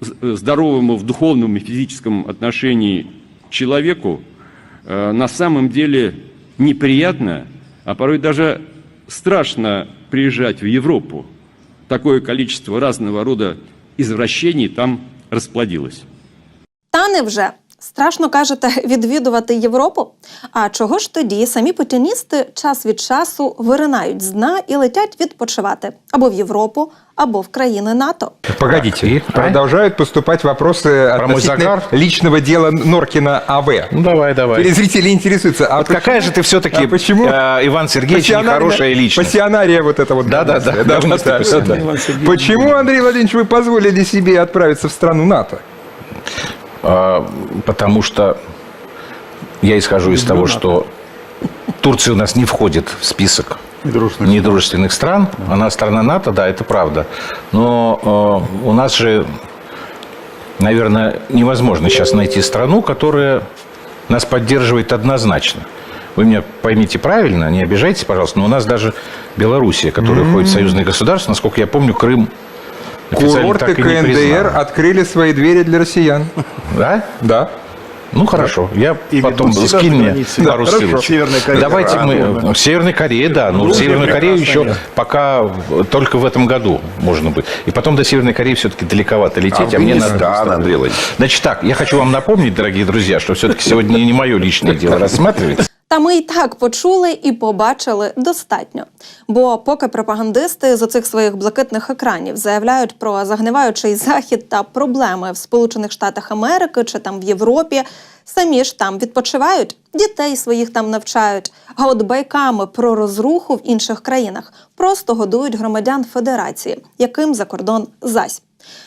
з- здоровому в духовном и физическом отношении человеку э, на самом деле неприятно, а порой даже страшно приезжать в Европу. Такое количество разного рода извращений там расплодилось. Та невже страшно кажете відвідувати Європу? А чого ж тоді самі путіністи час від часу виринають з дна і летять відпочивати або в Європу, або в країни НАТО? Погодите, И? продолжают поступать вопросы Про мой относительно загар? личного дела Норкина АВ. Ну, давай, давай. Телезрители интересуются. А Вот почему- какая же ты все-таки, а почему Иван Сергеевич, пассионарная- нехорошая личность. Пассионария вот это вот. Да-да-да, да, да, да, вот да, это да. Иван Почему, Андрей Владимирович, вы позволили себе отправиться в страну НАТО? А, Потому что я исхожу из того, что Турция у нас не входит в список недружественных стран. Она страна НАТО, да, это правда. Но э, у нас же, наверное, невозможно сейчас найти страну, которая нас поддерживает однозначно. Вы меня поймите правильно, не обижайтесь, пожалуйста, но у нас даже Белоруссия, которая входит в союзные государства, насколько я помню, Крым Курорты КНДР открыли свои двери для россиян. Да? Да. Ну хорошо, я И потом себя скинь мне пару Да. Северная Корея. Давайте А, мы ну, в Северной Корее, да, ну в Северную Корею еще прекрасно, пока только в этом году можно быть. И потом до Северной Кореи все-таки далековато лететь, а, мне надо. Андрей Владимирович. Значит так, я хочу вам напомнить, дорогие друзья, что все-таки сегодня не мое личное дело рассматривается. Та ми й так почули і побачили достатньо. Бо поки пропагандисти з оцих своїх блакитних екранів заявляють про загниваючий захід та проблеми в Сполучених Штатах Америки чи там в Європі, самі ж там відпочивають, дітей своїх там навчають. А от байками про розруху в інших країнах просто годують громадян Федерації, яким за кордон зась.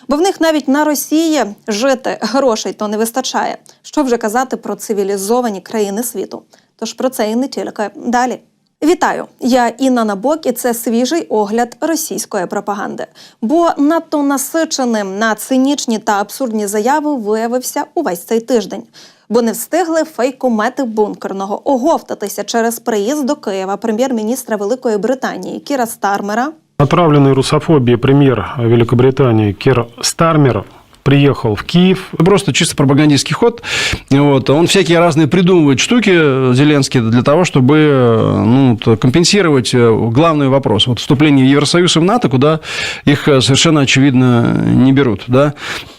Бо в них навіть на Росії жити грошей то не вистачає. Що вже казати про цивілізовані країни світу. Тож про це і не тільки далі. Вітаю! Я Інна Набок, і це свіжий огляд російської пропаганди. Бо надто насиченим на цинічні та абсурдні заяви виявився увесь цей тиждень. Бо не встигли фейкомети бункерного оговтатися через приїзд до Києва прем'єр-міністра Великої Британії Кіра Стармера, Отправленный русофобией премьер Великобритании Кир Стармер приехал в Киев. Просто чисто пропагандистский ход. Вот. Он всякие разные придумывает штуки, Зеленский, для того, чтобы ну, компенсировать главный вопрос. Вот вступление в Евросоюз и в НАТО, куда их совершенно очевидно не берут. Да?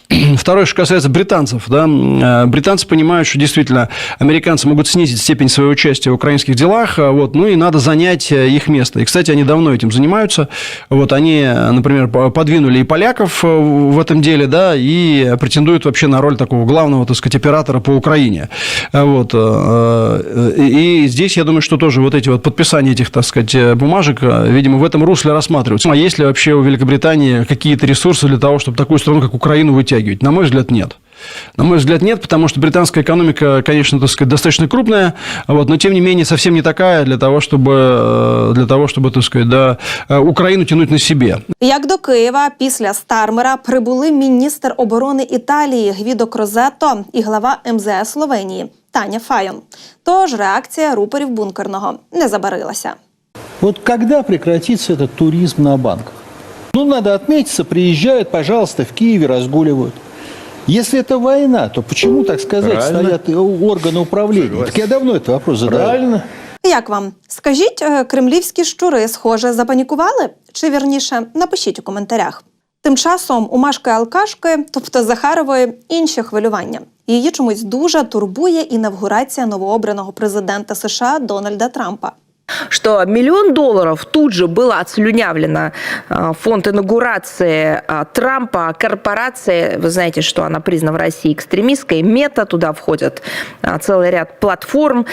Второе, что касается британцев. Да, британцы понимают, что действительно американцы могут снизить степень своего участия в украинских делах, вот, ну и надо занять их место. И, кстати, они давно этим занимаются. Вот, они, например, подвинули и поляков в этом деле, да, и претендуют вообще на роль такого главного, так сказать, оператора по Украине. Вот. И здесь, я думаю, что тоже вот эти вот подписания этих, так сказать, бумажек, видимо, в этом русле рассматриваются. А есть ли вообще у Великобритании какие-то ресурсы для того, чтобы такую страну, как Украину, вытягивать? На мой взгляд, нет. На мой взгляд, нет, потому что британская экономика, конечно, так сказать, достаточно крупная, вот, но тем не менее совсем не такая для того, чтобы, для того, чтобы так сказать, да, Украину тянуть на себе. Як до Києва після Стармера прибули міністр оборони Італії Гвідо Крозетто і глава МЗС Словенії Таня Файон. Тож реакція рупорів бункерного не забарилася. Вот когда прекратится этот туризм на банках? Ну, надо отметиться, приезжают, пожалуйста, в Киеве разгуливают. Если это война, то почему, так сказать, Правильно. стоят и органы управления? Так я давно этот вопрос задаю. Правильно. Як вам скажіть, е, кремлівські щури, схоже, запанікували? Чи вірніше, напишіть у коментарях. Тим часом у Машки Алкашки, тобто Захарової, інші хвилювання. Її чомусь дуже турбує інавгурація новообраного президента США Дональда Трампа. Что миллион долларов тут же было отслюнявлено а, фонд инаугурации а, Трампа, корпорации, вы знаете, что она признана в России экстремистской, мета, туда входят а, целый ряд платформ,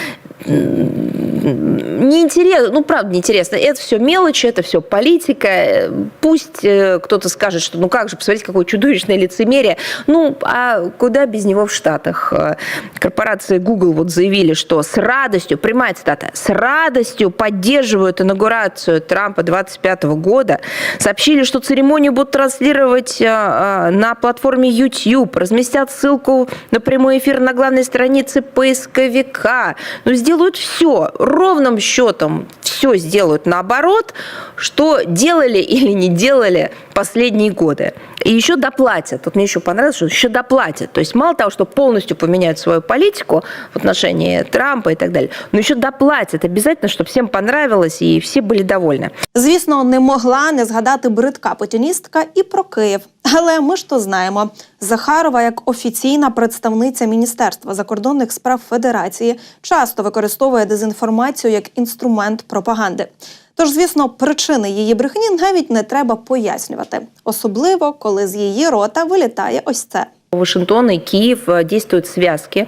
неинтересно, ну, правда, неинтересно. Это все мелочи, это все политика. Пусть э, кто-то скажет, что ну как же, посмотрите, какое чудовищное лицемерие. Ну, а куда без него в Штатах? Э, Корпорации Google вот заявили, что с радостью, прямая цитата, с радостью поддерживают инаугурацию Трампа 25 года. Сообщили, что церемонию будут транслировать э, на платформе YouTube, разместят ссылку на прямой эфир на главной странице поисковика. Ну, сделают все, ровным счетом все сделают наоборот, что делали или не делали последние годы. И еще доплатят. Вот мне еще понравилось, что еще доплатят. То есть мало того, что полностью поменяют свою политику в отношении Трампа и так далее, но еще доплатят обязательно, чтобы всем понравилось и все были довольны. Звісно, не могла не згадати бридка путіністка і про Київ. Але ми ж то знаємо. Захарова, як офіційна представниця Міністерства закордонних справ Федерації, часто використовує дезінформацію як інструмент пропаганди. Тож, звісно, причини її брехні навіть не треба пояснювати, особливо коли з її рота вилітає ось це. Вашингтон и Киев э, действуют в связке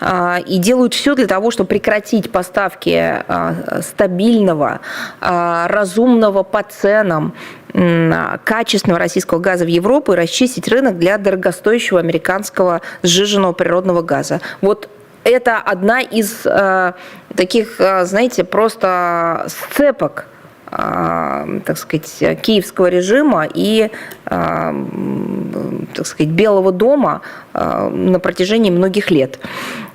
а, и делают все для того, чтобы прекратить поставки а, стабильного, а, разумного по ценам м, а, качественного российского газа в Европу и расчистить рынок для дорогостоящего американского сжиженного природного газа. Вот это одна из э, таких, э, знаете, просто сцепок э, так сказать, киевского режима и, э, так сказать, Белого дома э, на протяжении многих лет.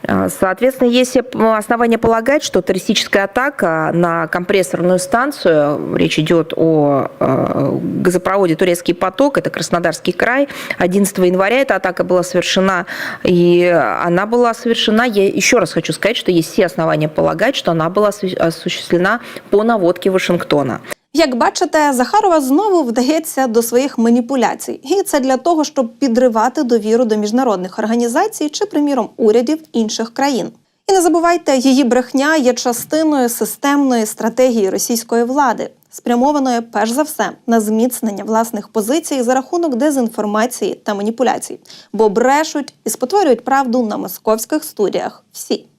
Э, Соответственно, есть основания полагать, что террористическая атака на компрессорную станцию, речь идет о э, газопроводе «Турецкий поток», это Краснодарский край, 11 января эта атака была совершена, и она была совершена, я еще раз хочу сказать, что есть все основания полагать, что она была осу- осуществлена по наводке Вашингтона. Як бачите, Захарова знову вдається до своїх маніпуляцій, і це для того, щоб підривати довіру до міжнародних організацій чи, приміром, урядів інших країн. І не забувайте, її брехня є частиною системної стратегії російської влади, спрямованої перш за все на зміцнення власних позицій за рахунок дезінформації та маніпуляцій, бо брешуть і спотворюють правду на московських студіях всі.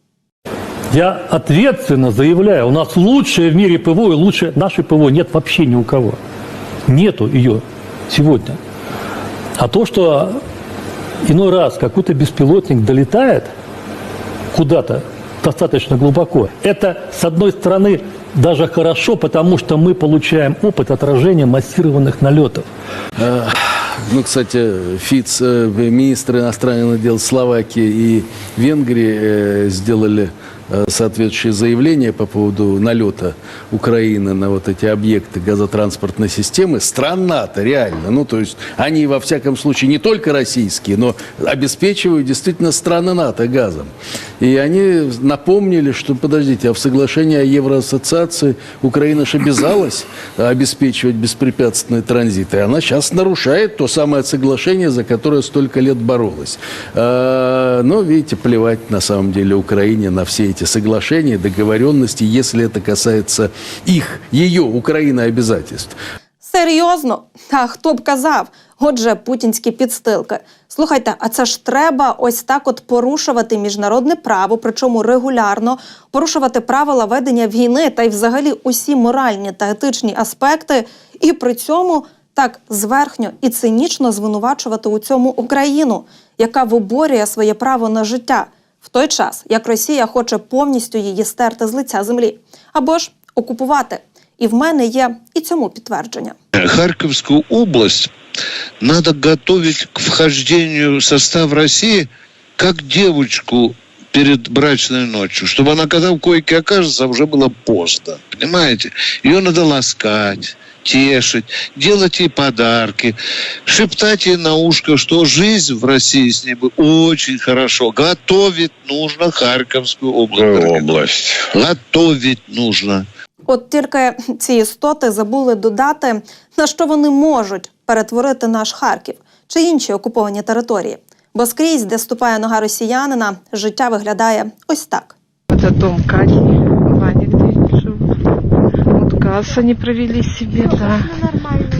Я ответственно заявляю, у нас лучшее в мире ПВО и лучше нашей ПВО нет вообще ни у кого. Нету ее сегодня. А то, что иной раз какой-то беспилотник долетает куда-то достаточно глубоко, это, с одной стороны, даже хорошо, потому что мы получаем опыт отражения массированных налетов. Ну, кстати, Фиц, э, министр иностранных дел Словакии и Венгрии э, сделали э, соответствующее заявление по поводу налета Украины на вот эти объекты газотранспортной системы. Страна-то реально. Ну, то есть они, во всяком случае, не только российские, но обеспечивают действительно страны НАТО газом. И они напомнили, что, подождите, а в соглашении о Евроассоциации Украина же обязалась обеспечивать беспрепятственный транзит. И она сейчас нарушает то самое соглашение, за которое столько лет боролась. А, Но, видите, плевать на самом деле Украине на все эти соглашения, договоренности, если это касается их, ее, Украины обязательств. Серйозно? А хто б казав? Отже, путінські підстилки. Слухайте, а це ж треба ось так от порушувати міжнародне право, причому регулярно порушувати правила ведення війни та й взагалі усі моральні та етичні аспекти, і при цьому так зверхньо і цинічно звинувачувати у цьому Україну, яка виборює своє право на життя в той час, як Росія хоче повністю її стерти з лиця землі або ж окупувати. І в мене є і цьому підтвердження. Харьковскую область надо готовить к вхождению состав России как девочку перед брачной ночью, чтобы она, когда в койке окажется, уже было поздно. Понимаете? Ее надо ласкать тешить, делать ей подарки, шептать ей на ушко, что жизнь в России с ней будет очень хорошо. Готовить нужно Харьковскую область. область. Готовить нужно. От тільки ці істоти забули додати, на що вони можуть перетворити наш Харків чи інші окуповані території. Бо скрізь, де ступає нога росіянина, життя виглядає ось так. Это дом Кати, Газ они провели себе, да.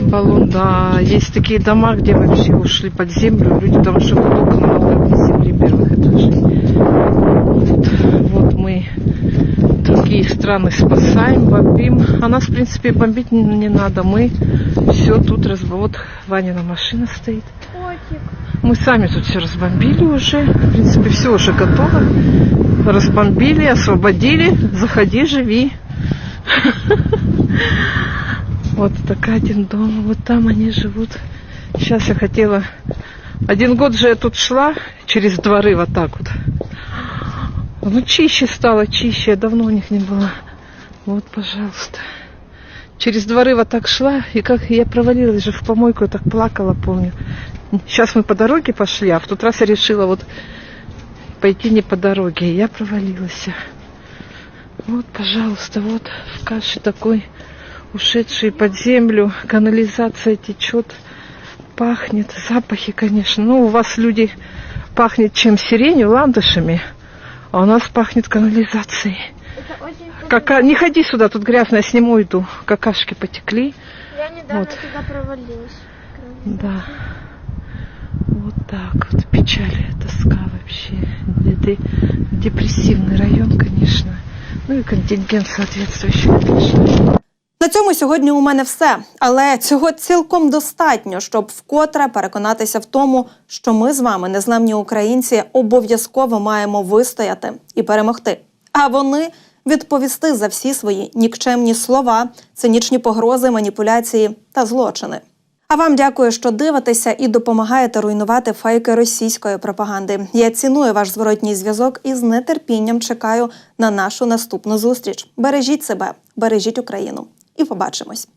Баллон, да. Есть такие дома, где вообще ушли под землю. Люди там живут только на уровне земли первых этажей. Вот, вот мы другие страны спасаем, бомбим. А нас, в принципе, бомбить не, не надо. Мы все тут разб... Вот Ванина машина стоит. Мы сами тут все разбомбили уже. В принципе, все уже готово. Разбомбили, освободили. Заходи, живи. Вот такой один дом. Вот там они живут. Сейчас я хотела... Один год же я тут шла через дворы вот так вот. Ну, чище стало, чище. Я давно у них не была. Вот, пожалуйста. через дворы вот так шла, и как я провалилась же в помойку, так плакала, помню. Сейчас мы по дороге пошли, а в тот раз я решила вот пойти не по дороге, и я провалилась. Вот, пожалуйста, вот в каше такой ушедший под землю, канализация течет, пахнет, запахи, конечно. Ну, у вас люди пахнет чем сиренью, ландышами, а у нас пахнет канализацией. Кака... Не ходи сюда, тут грязно, я сниму иду. Какашки потекли. Я недавно Вот. туда провалилась. Да. Вот так вот. Печаль, тоска вообще. Это депрессивный район, конечно. Ну и контингент соответствующий. На цьому сьогодні у мене все. Але цього цілком достатньо, щоб вкотре переконатися в тому, що ми з вами, незламні українці, обов'язково маємо вистояти і перемогти. А вони відповісти за всі свої нікчемні слова, цинічні погрози, маніпуляції та злочини. А вам дякую, що дивитеся і допомагаєте руйнувати фейки російської пропаганди. Я ціную ваш зворотній зв'язок і з нетерпінням чекаю на нашу наступну зустріч. Бережіть себе, бережіть Україну і побачимось.